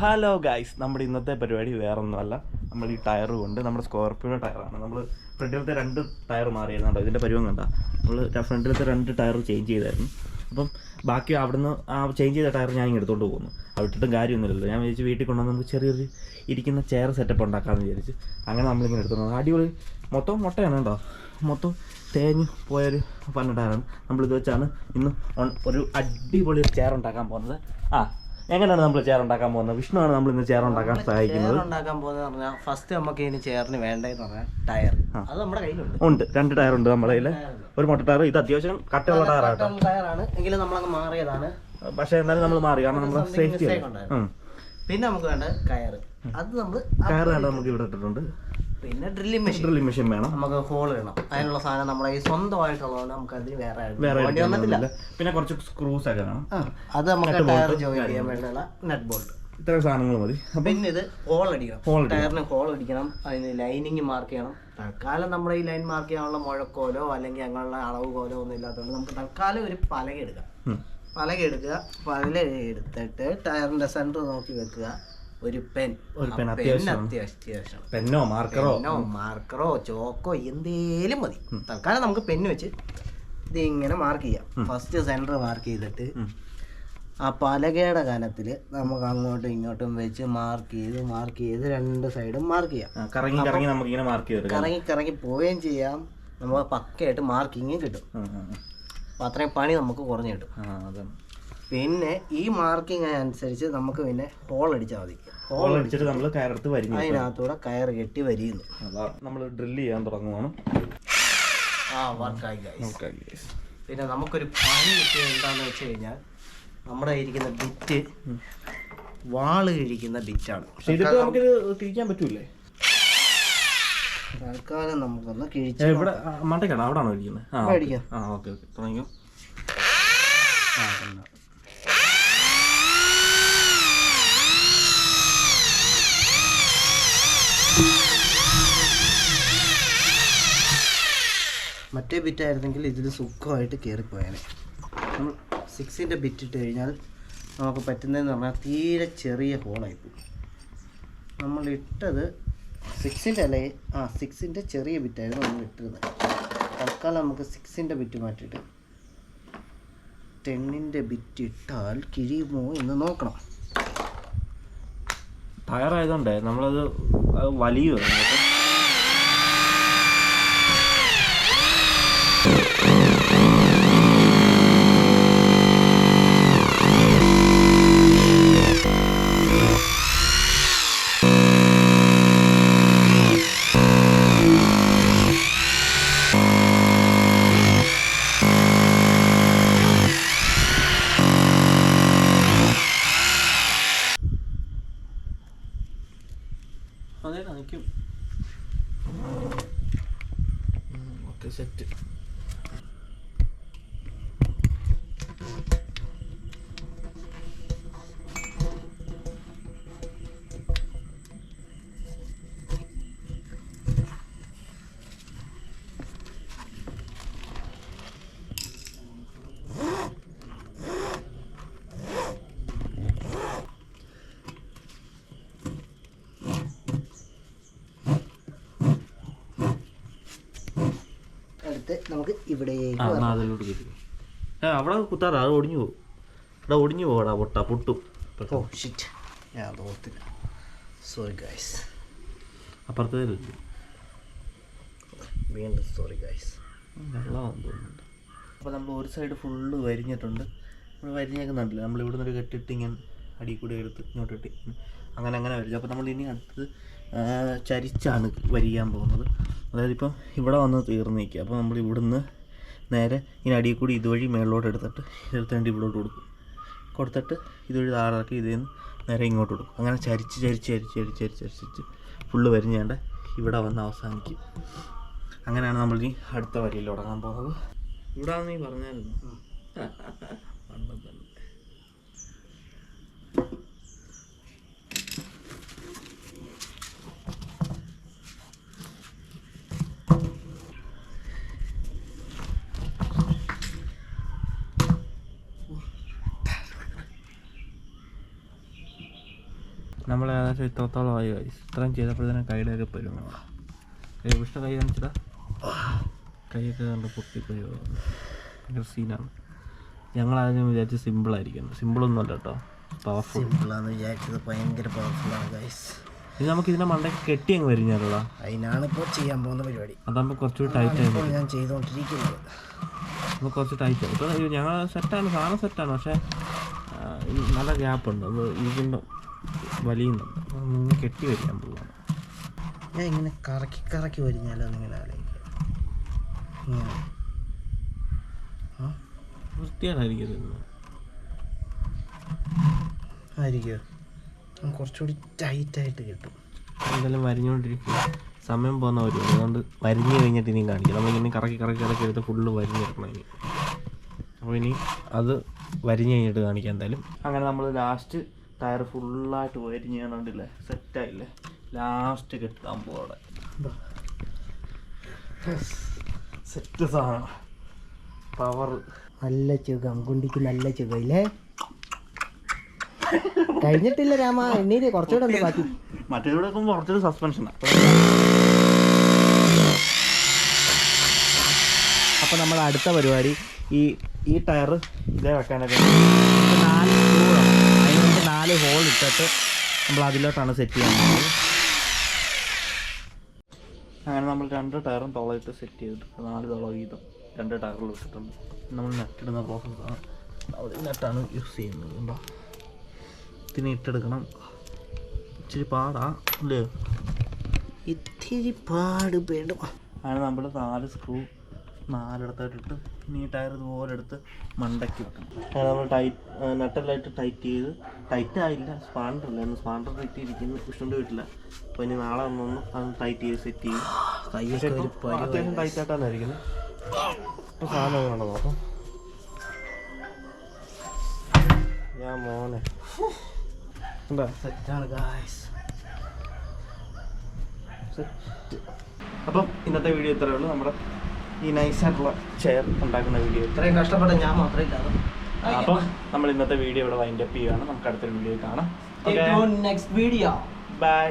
Hello guys നമ്മുടെ ഇന്നത്തെ പരിപാടി വേറൊന്നുമല്ല. നമ്മൾ ഈ ടയർ കൊണ്ട് നമ്മുടെ സ്കോർപ്പിയോ ടയറാണ്. നമ്മൾ ഫ്രണ്ടിലത്തെ രണ്ട് ടയർ മാറിയിരുന്നുണ്ടോ? ഇതിന്റെ പരിവം കണ്ട. നമ്മൾ ഫ്രണ്ടിലത്തെ രണ്ട് ടയർ ചേഞ്ച് ചെയ്തായിരുന്നു. അപ്പം ബാക്കി അവിടുന്ന് ആ ചേഞ്ച് ചെയ്ത ടയർ ഞാൻ എടുത്തോണ്ട് പോകുന്നു അവിട്ടിട്ടും കാര്യമൊന്നുമില്ലല്ലോ. ഞാൻ വിചാരിച്ച് വീട്ടിൽ കൊണ്ടുവന്ന് നമുക്ക് ചെറിയൊരു ഇരിക്കുന്ന ചെയർ സെറ്റപ്പ് ഉണ്ടാക്കാമെന്ന് വിചാരിച്ച്. അങ്ങനെ നമ്മളിങ്ങനെ എടുത്തോണ്ട് അടിപൊളി. മൊത്തം മുട്ടയാണ് കേട്ടോ. മൊത്തം തേഞ്ഞ് പോയൊരു പന്ന ടയറാണ്. നമ്മളിത് വെച്ചാണ് ഇന്ന് ഒരു അടിപൊളി ചെയർ ഉണ്ടാക്കാൻ പോകുന്നത്. ആ എങ്ങനെയാണ് നമ്മൾ ചെയർ ഉണ്ടാക്കാൻ പോകുന്നത്? വിഷ്ണുവാണ് നമ്മൾ ഇന്ന് ചെയർ ഉണ്ടാക്കാൻ സഹായിക്കുന്നത്. ഉണ്ടാക്കാൻ പോകുന്നത് പറഞ്ഞാൽ ഫസ്റ്റ് നമുക്ക് ഇതിന് ചെയറിന് വേണ്ടതെന്ന് പറഞ്ഞാൽ ടയർ അത് നമ്മുടെ കയ്യിലുണ്ട്. ഉണ്ട്. രണ്ട് ടയർ ഉണ്ട് നമ്മുടെ കയ്യിൽ ഒരു മൊട്ട ടയർ ഇത് അത്യാവശ്യം കട്ടയുള്ള ടയർ ടയറാണ്. എങ്കിലും നമ്മളങ്ങ് മാറിയതാണ്. പക്ഷേ എന്നാലും നമ്മൾ മാറി. കാരണം നമ്മുടെ സേഫ്റ്റി. പിന്നെ നമുക്ക് വേണ്ട കയർ അത് നമ്മൾ കയർ നമുക്ക് ഇവിടെ ഇട്ടിട്ടുണ്ട്. പിന്നെ ഡ്രില്ലിംഗ് മെഷീൻ ഡ്രില്ലിംഗ് മെഷീൻ വേണം. നമുക്ക് ഹോൾ വേണം അതിനുള്ള സാധനം നമ്മളെ ഈ സ്വന്തമായിട്ടുള്ളതുകൊണ്ട് നമുക്ക് അതിന് വേറെ വേറെ വണ്ടി വന്നിട്ടില്ല. പിന്നെ കുറച്ച് സ്ക്രൂസ് ഒക്കെ വേണം. അത് നമുക്ക് ടയർ ജോയിൻ ചെയ്യാൻ വേണ്ടിയുള്ള നെറ്റ് ബോൾട്ട് ഇത്ര സാധനങ്ങൾ മതി. പിന്നെ ഇത് ഹോൾ അടിക്കണം. ഹോൾ ടയറിന് ഹോൾ അടിക്കണം. അതിന് ലൈനിങ് മാർക്ക് ചെയ്യണം. തൽക്കാലം നമ്മുടെ ഈ ലൈൻ മാർക്ക് ചെയ്യാനുള്ള മുഴക്കോലോ അല്ലെങ്കിൽ അങ്ങനെയുള്ള അളവ് കോലോ ഒന്നും ഇല്ലാത്തതുകൊണ്ട് നമുക്ക് തൽക്കാലം ഒരു പലക എടുക്കാം. പലക എടുക്കുക. പലക എടുത്തിട്ട് ടയറിന്റെ സെന്റർ നോക്കി വെക്കുക. ഒരു പെൻ ഒരു പെൻ. അത്യാവശ്യം. പെന്നോ മാർക്കറോ? പെന്നോ മാർക്കറോ ചോക്കോ എന്തേലും മതി. തൽക്കാലം നമുക്ക് പെന്ന് വെച്ച് ഇത് ഇങ്ങനെ മാർക്ക് ചെയ്യാം ഫസ്റ്റ് സെന്റർ മാർക്ക് ചെയ്തിട്ട് ആ പലകയുടെ കനത്തിൽ നമുക്ക് അങ്ങോട്ടും ഇങ്ങോട്ടും വെച്ച് മാർക്ക് ചെയ്ത് മാർക്ക് ചെയ്ത് രണ്ട് സൈഡും മാർക്ക് ചെയ്യാം. കറങ്ങി കറങ്ങി നമുക്ക് ഇങ്ങനെ മാർക്ക് കറങ്ങി കറങ്ങി പോവുകയും ചെയ്യാം. നമുക്ക് പക്കയായിട്ട് മാർക്കിങ് കിട്ടും. അപ്പം അത്രയും പണി നമുക്ക് കുറഞ്ഞു കിട്ടും. പിന്നെ ഈ മാർക്കിങ് അനുസരിച്ച് നമുക്ക് പിന്നെ ഹോൾ അടിച്ചാൽ മതി. ഹോൾ അടിച്ചിട്ട് നമ്മൾ കയറെടുത്ത് വരിഞ്ഞു അതിനകത്തൂടെ കയർ കെട്ടി വരിയുന്നു. അതാ നമ്മൾ ഡ്രില്ല് ചെയ്യാൻ തുടങ്ങുവാണ്. ആ വർക്കായി. പിന്നെ നമുക്കൊരു പണി കിട്ടിയത് എന്താണെന്ന് വെച്ച് കഴിഞ്ഞാൽ നമ്മുടെ ഇരിക്കുന്ന ബിറ്റ് വാൾ കഴിക്കുന്ന ബിറ്റാണ് തിരിക്കാൻ പറ്റൂലേ? തൽക്കാലം നമുക്കൊന്ന് കിഴിച്ചു ഇവിടെ ആ, അവിടാണോ ഇരിക്കുന്നത് ആ ഓക്കെ. ഓക്കെ തുടങ്ങിയോ? ആ, മറ്റേ ബിറ്റായിരുന്നെങ്കിൽ ഇതിൽ സുഖമായിട്ട് കയറിപ്പോയാനെ. നമ്മൾ സിക്സിന്റെ ബിറ്റ് ഇട്ട് കഴിഞ്ഞാൽ നമുക്ക് പറ്റുന്നതെന്ന് പറഞ്ഞാൽ തീരെ ചെറിയ ഹോളായിപ്പോയി നമ്മൾ ഇട്ടത് സിക്സിന്റെ അല്ലേ? ആ സിക്സിന്റെ ചെറിയ ബിറ്റായിരുന്നു നമ്മൾ ഇട്ടിരുന്നത്. തൽക്കാലം നമുക്ക് സിക്സിന്റെ ബിറ്റ് മാറ്റിയിട്ട് ടെന്നിന്റെ ബിറ്റ് ഇട്ടാൽ കിഴിയുമോ എന്ന് നോക്കണം. ടയറായതുകൊണ്ടേ നമ്മളത് അത് വലിയ അതെ നിൽക്കും ഓക്കെ സെറ്റ് അടുത്ത് നമുക്ക് ഇവിടേക്ക് അവിടെ കുത്താറ അത് ഒടിഞ്ഞു പോകും. ഇവിടെ ഒടിഞ്ഞു പോകടാ പൊട്ട പൊട്ടും. ഓ ഷിറ്റ് ഞാൻ തോത്തില്ല സോറി ഗൈസ് അപ്പുറത്തെ വീണ്ടും സോറി ഗൈസ് വെള്ളമാണെന്ന് തോന്നുന്നുണ്ട്. അപ്പോൾ നമ്മൾ ഒരു സൈഡ് ഫുള്ള് വരിഞ്ഞിട്ടുണ്ട്. നമ്മൾ വരിഞ്ഞേക്കുന്നുണ്ടല്ലോ. നമ്മൾ ഇവിടെ നിന്നൊരു കെട്ടിട്ട് ഇങ്ങനെ അടി കൂടെ എടുത്ത് ഇങ്ങോട്ട് ഇട്ടി. അങ്ങനെ അങ്ങനെ വരിച്ചു അപ്പോൾ നമ്മൾ ഇനി അടുത്ത് ചരിച്ചാണ് വരിക്കാൻ പോകുന്നത്. അതായത് ഇപ്പം ഇവിടെ വന്ന് തീർന്നിരിക്കുക അപ്പോൾ നമ്മൾ ഇവിടുന്ന് നേരെ ഇനി അടിയിൽ കൂടി ഇതുവഴി മേളിലോട്ട് എടുത്തിട്ട് എടുത്തേണ്ടി ഇവിടോട്ട് കൊടുക്കും. കൊടുത്തിട്ട് ഇതുവഴി താഴാക്കി ഇതിൽ നിന്ന് നേരെ ഇങ്ങോട്ട് കൊടുക്കും. അങ്ങനെ ചരിച്ച് ചരിച്ച് ചരിച്ച് ചരിച്ച് ചരിച്ച് ചരിച്ച് ഫുള്ള് വരിഞ്ഞാണ്ട് ഇവിടെ വന്ന് അവസാനിക്കും. അങ്ങനെയാണ് നമ്മൾ ഇനി അടുത്ത വരിയിൽ തുടങ്ങാൻ പോകുന്നത്. ഇവിടെ നീ പറഞ്ഞായിരുന്നു. പണ്ടം നമ്മൾ ഏകദേശം ഇത്രത്തോളം ആയി guys. ഇത്രയും ചെയ്തപ്പോഴത്തേനും കൈയുടെ ഒക്കെ പരും കൈ പുഷ്ട കൈ കാണിച്ചിട്ടാ കൈയൊക്കെ കണ്ട് പൊട്ടിപ്പോയി ഭയങ്കര സീനാണ് ഞങ്ങൾ ആദ്യം വിചാരിച്ച് സിമ്പിളായിരിക്കും സിമ്പിളൊന്നും അല്ല കേട്ടോ പവർഫുൾ സിമ്പിളാന്ന് വിചാരിച്ചത് ഭയങ്കര പവർഫുള്ളാണ് ഗൈസ് ഇനി നമുക്ക് ഇതിനെ മണ്ടയ്ക്ക് കെട്ടി അങ്ങ് വരിഞ്ഞാലുള്ള അതിനാണ് ഇപ്പോൾ ചെയ്യാൻ പോകുന്ന പരിപാടി. അതാകുമ്പോൾ കുറച്ചുകൂടി ടൈറ്റ് ആയി ഞാൻ ചെയ്തുകൊണ്ടിരിക്കുന്നത് നമുക്ക് കുറച്ച് ടൈറ്റ് ആയി. ഇപ്പോൾ ഞങ്ങൾ സെറ്റാണ് സാധനം സെറ്റാണ് പക്ഷേ നല്ല ഗ്യാപ്പ് ഉണ്ട്. ഗ്യാപ്പുണ്ട് അത് ഇരിക്കുമ്പോൾ വലിയുന്നുണ്ട്. കെട്ടി വരിക്കാൻ പോവാണ്. ഞാൻ ഇങ്ങനെ കറക്കി കറക്കി വരിഞ്ഞാലോ നിങ്ങളെ ആലോചിക്കുക ഇങ്ങനെ. ഇത് ആയിരിക്കുമോ കുറച്ചുകൂടി ടൈറ്റായിട്ട് കിട്ടും. എന്തായാലും വരിഞ്ഞുകൊണ്ടിരിക്കുക. സമയം പോകുന്ന ഒരു അതുകൊണ്ട് വരിഞ്ഞു കഴിഞ്ഞിട്ട് ഇനിയും കാണിക്കാം. നമ്മളിങ്ങനെ കറക്കി കറക്കി കറക്കി എടുത്ത് ഫുള്ള് വരിഞ്ഞിടണം ഇനി. അപ്പോൾ ഇനി അത് വരിഞ്ഞു കഴിഞ്ഞിട്ട് കാണിക്കാം എന്തായാലും. അങ്ങനെ നമ്മൾ ലാസ്റ്റ് ടയർ ഫുള്ളായിട്ട് വരിഞ്ഞ് സെറ്റ് സെറ്റായില്ലേ ലാസ്റ്റ് കെട്ടാൻ പോടെ സെറ്റ് സാധനം. പവർ നല്ല ചുഖം കുണ്ടിക്ക് നല്ല ചുഖം ഇല്ലേ? കഴിഞ്ഞിട്ടില്ല രാമ എണ്ണീര് കുറച്ചുകൂടെ ഉണ്ട് ബാക്കി. മറ്റേതോടെ നോക്കുമ്പോൾ കുറച്ചൊരു സസ്പെൻഷനാണ് അപ്പോൾ നമ്മൾ അടുത്ത പരിപാടി ഈ ഈ ടയർ ഇതേ വെക്കാനൊക്കെ നാല് നാല് സ്ക്രൂ വേണം അതിന് വേണ്ടി നാല് ഹോൾ ഇട്ടിട്ട് നമ്മൾ അതിലോട്ടാണ് സെറ്റ് ചെയ്യുന്നത് അങ്ങനെ നമ്മൾ രണ്ട് ടയറും തുളയിട്ട് സെറ്റ് ചെയ്തിട്ട് നാല് തുള വീതം രണ്ട് ടയറിൽ ഇട്ടിട്ടുണ്ട്. നമ്മൾ നെറ്റിടുന്ന പ്രോസസ്സാണ് നമ്മൾ നെറ്റാണ് യൂസ് ചെയ്യുന്നത് കണ്ടോ? ഇതിന് ഇട്ടെടുക്കണം ഇച്ചിരി പാടാ ഇത്തിരി വേണ്ട അങ്ങനെ നമ്മൾ നാല് സ്ക്രൂ നാലിടത്തായിട്ടിട്ട് ഇനി ടയർ ഇതുപോലെ എടുത്ത് മണ്ടയ്ക്ക് വെക്കണം. അങ്ങനെ നമ്മൾ ടൈറ്റ് നട്ടലായിട്ട് ടൈറ്റ് ചെയ്ത് ടൈറ്റ് ആയില്ല സ്പാൻഡർ ഇല്ലായിരുന്നു സ്പാൻഡർ ടൈറ്റ് ഇരിക്കുന്നു കൃഷ്ണന്റെ വീട്ടില്ല അപ്പോൾ ഇനി നാളെ വന്നൊന്ന് അത് ടൈറ്റ് ചെയ്ത് സെറ്റ് ചെയ്യും. അത്യാവശ്യം ടൈറ്റ് ആയിട്ടാണ് ഇരിക്കുന്നത് ഇപ്പോൾ സാധനം വേണം നോക്കാം? ഞാൻ മോനെ. എന്താ? സെറ്റാണ് ഗായ്സ് സെറ്റ് അപ്പം ഇന്നത്തെ വീഡിയോ ഇത്രയേ ഉള്ളൂ. നമ്മുടെ ഈ നൈസായിട്ടുള്ള ചെയർ ഉണ്ടാക്കുന്ന വീഡിയോ ഇത്രയും കഷ്ടപ്പെട്ട ഞാൻ മാത്രമേ ഇല്ലാതെ. അപ്പം നമ്മൾ ഇന്നത്തെ വീഡിയോ ഇവിടെ വൈൻഡപ്പ് ചെയ്യുകയാണ്. നമുക്ക് അടുത്തൊരു വീഡിയോ കാണാം. Next video bye